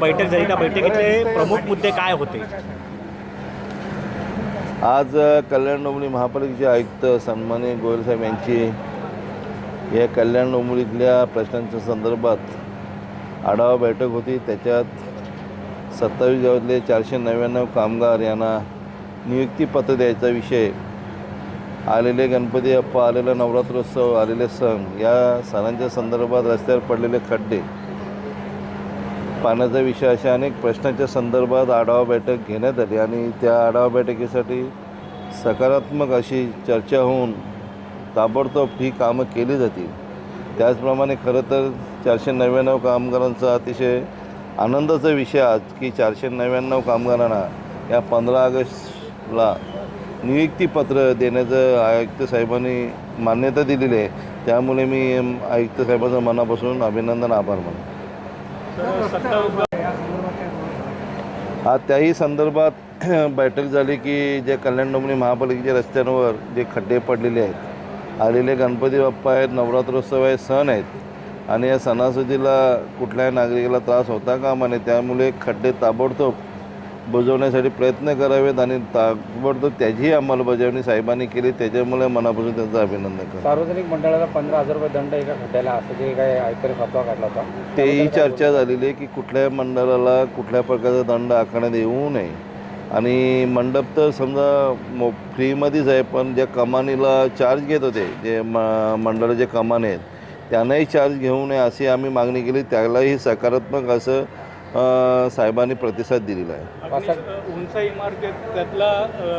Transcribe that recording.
बैठक झाली. त्या बैठकीतले प्रमुख मुद्दे काय होते? आज कल्याण डोंबिवली महापालिकेचे आयुक्त सन्माननीय गोयल साहेब यांची या कल्याण डोंबिवलीतल्या प्रश्नांच्या संदर्भात आढावा बैठक होती. त्याच्यात सत्तावीस गावातले चारशे नव्याण्णव कामगार यांना नियुक्तीपत्र द्यायचा विषय आलेले गणपती अप्पा आलेला नवरात्रोत्सव आलेले सण या सणांच्या संदर्भात रस्त्यावर पडलेले खड्डे पाण्याचा विषय अशा अनेक प्रश्नांच्या संदर्भात आढावा बैठक घेण्यात आली आणि त्या आढावा बैठकीसाठी सकारात्मक अशी चर्चा होऊन ताबडतोब ही कामं केली जातील. त्याचप्रमाणे खरं तर चारशे नव्याण्णव कामगारांचा अतिशय आनंदाचा विषय आज की चारशे नव्याण्णव कामगारांना या पंधरा ऑगस्टला नियुक्तीपत्र देण्याचं आयुक्त साहेबांनी मान्यता दिलेली आहे. त्यामुळे मी आयुक्त साहेबांचं मनापासून अभिनंदन आभार मानतो. आज त्याही संदर्भात बैठक झाली की जे कल्याण डोंबरी महापालिकेच्या रस्त्यांवर जे खड्डे पडलेले आहेत आलेले गणपती बाप्पा आहेत नवरात्रोत्सव आहे सण आहेत आणि या सणासुदीला कुठल्याही नागरिकाला त्रास होता कामा नये त्यामुळे खड्डे ताबडतोब बुजवण्यासाठी प्रयत्न करावेत आणि ताबडतोब त्याचीही अंमलबजावणी साहेबांनी केली. त्याच्यामुळे मनापासून त्यांचं अभिनंदन करतो. सार्वजनिक मंडळाला पंधरा हजार रुपये दंड एका खड्ड्याला असं जे काही आयकर फतवा काढला होता तेही चर्चा झालेली आहे की कुठल्याही मंडळाला कुठल्या प्रकारचा दंड आखण्यात येऊ नये. आणि मंडप तर समजा मो फ्रीमध्येच आहे पण ज्या कमानीला चार्ज घेत होते जे म मंडळाचे कमाने आहेत त्यांनाही चार्ज घेऊ नये अशी आम्ही मागणी केली. त्यालाही सकारात्मक असं साहेबांनी प्रतिसाद दिलेला आहे. उंच इमारतीत त्यातला